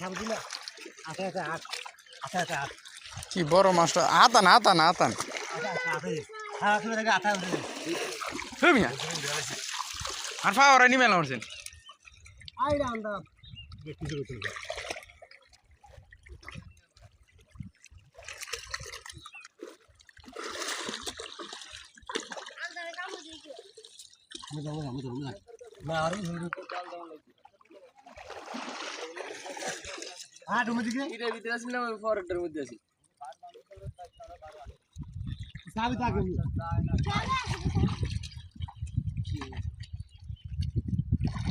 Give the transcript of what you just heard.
সামছি না আটা আটা আট আটা কি বড় মাছটা? আতান আতান আতান। আটা উঠে হই মিয়া। আর ফা ওরা দেখি দেখি না আর হ্যাঁ তুমি দিকে? এটার ভিতরে আছি না ওই মধ্যে থাকে